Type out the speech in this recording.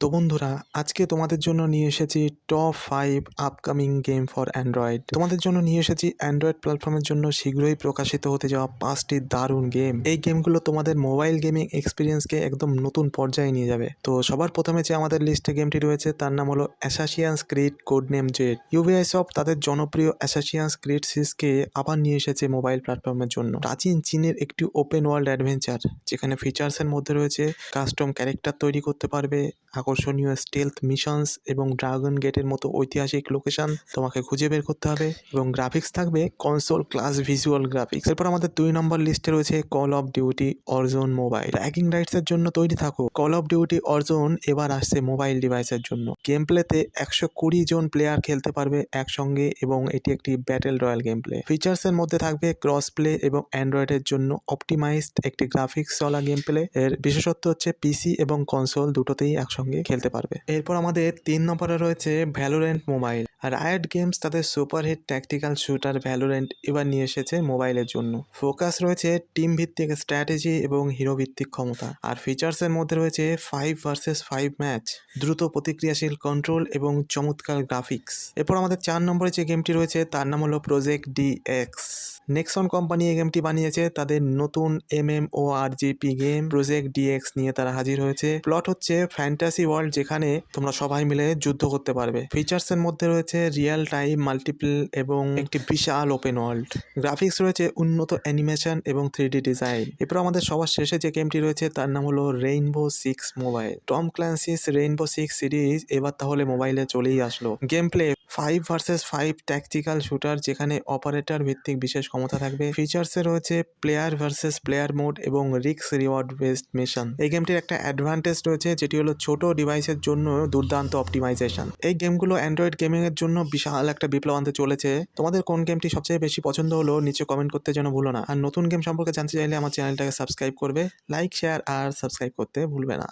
তো বন্ধুরা, আজকে তোমাদের জন্য নিয়ে এসেছি top five upcoming game for Android তোমাদের জন্য নিয়ে এসেছি অ্যান্ড্রয়েড প্ল্যাটফর্মের জন্য শীঘ্রই প্রকাশিত হতে যাওয়া পাঁচটি দারুণ গেম এই গেমগুলো তোমাদের মোবাইল গেমিং এক্সপিরিয়েন্সকে একদম নতুন পর্যায়ে নিয়ে যাবে। তো সবার প্রথমে যে আমাদের লিস্টে গেমটি রয়েছে, তার নাম হলো Assassin's Creed code name Jade Ubisoft তাদের জনপ্রিয় অ্যাসাসিয়ান্স ক্রিড সিসকে আবার নিয়ে এসেছে মোবাইল প্ল্যাটফর্মের জন্য। প্রাচীন চীনের একটি ওপেন ওয়ার্ল্ড অ্যাডভেঞ্চার যেখানে ফিচার্সের মধ্যে রয়েছে কাস্টম ক্যারেক্টার তৈরি করতে পারবে আকর্ষণীয় স্টেলথ মিশনস এবং ড্রাগন গেটের মতো ঐতিহাসিক লোকেশন তোমাকে খুঁজে বের করতে হবে এবং গ্রাফিক্স থাকবে কনসোল ক্লাস ভিজুয়াল গ্রাফিক্স এরপর আমাদের দুই নম্বর লিস্টে রয়েছে Call of Duty Warzone mobile tracking রাইটসের জন্য তৈরি থাকো। কল অফ ডিউটি অর্জন এবার আসছে মোবাইল ডিভাইসের জন্য। গেম প্লেতে একশো কুড়ি জন প্লেয়ার খেলতে পারবে একসঙ্গে এবং এটি একটি ব্যাটেল রয়্যাল গেম প্লে ফিচার্সের মধ্যে থাকবে ক্রস প্লে এবং অ্যান্ড্রয়েডের জন্য অপটিমাইজড একটি গ্রাফিক্স চলা গেম প্লে এর বিশেষত্ব হচ্ছে পিসি এবং কনসোল দুটোতেই একসঙ্গে খেলতে পারবে। এরপর আমাদের তিন নম্বরে রয়েছে ভ্যালোরেন্ট মোবাইল আর রায়াট গেমস তাদের সুপারহিট ট্যাকটিক্যাল শুটার ভ্যালোরেন্ট এবার নিয়ে এসেছে মোবাইলের জন্য। ফোকাস রয়েছে টিম ভিত্তিক স্ট্র্যাটেজি এবং হিরো ভিত্তিক ক্ষমতা। আর ফিচার্সের মধ্যে রয়েছে ফাইভ ভার্সেস ফাইভ ম্যাচ দ্রুত প্রতিক্রিয়াশীল কন্ট্রোল এবং চমৎকার গ্রাফিক্স এরপর আমাদের চার নম্বরে যে গেমটি রয়েছে তার নাম হলো project D X Nexon company এই গেমটি বানিয়েছে। তাদের নতুন M M O R G P game project D X নিয়ে তারা হাজির হয়েছে। প্লট হচ্ছে ফ্যান্টাসি ওয়ার্ল্ড যেখানে তোমরা সবাই মিলে যুদ্ধ করতে পারবে। ফিচার্সের মধ্যে রয়েছে রিয়েল টাইম মাল্টিপল এবং একটি বিশাল ওপেন ওয়ার্ল্ড গ্রাফিক্স রয়েছে উন্নত অ্যানিমেশন এবং থ্রি ডিজাইন এরপর আমাদের সবার শেষে যে গেমটি রয়েছে, তার নাম হলো Rainbow Six mobile Tom Clancy's Rainbow Six series এবার তাহলে মোবাইলে চলেই আসলো। Game play five versus five tactical shooter যেখানে অপারেটর ভিত্তিক বিশেষ ক্ষমতা থাকবে। ফিচার্সে রয়েছে প্লেয়ার ভার্সেস প্লেয়ার মোড এবং রিক্স রিওয়ার্ড বেসড মিশন এই গেমটির একটা অ্যাডভান্টেজ রয়েছে, যেটি হলো ছোট ডিভাইসের জন্য দুর্দান্ত অপটিমাইজেশন এই গেমগুলো অ্যান্ড্রয়েড গেমিং এর জন্য বিশাল একটা বিপ্লব আনতে চলেছে। তোমাদের কোন গেমটি সবচেয়ে বেশি পছন্দ হলো, নিচে কমেন্ট করতে যেন ভুলো না। আর নতুন গেম সম্পর্কে জানতে চাইলে আমার চ্যানেলটাকে সাবস্ক্রাইব করবে লাইক শেয়ার আর সাবস্ক্রাইব করতে ভুলবে না।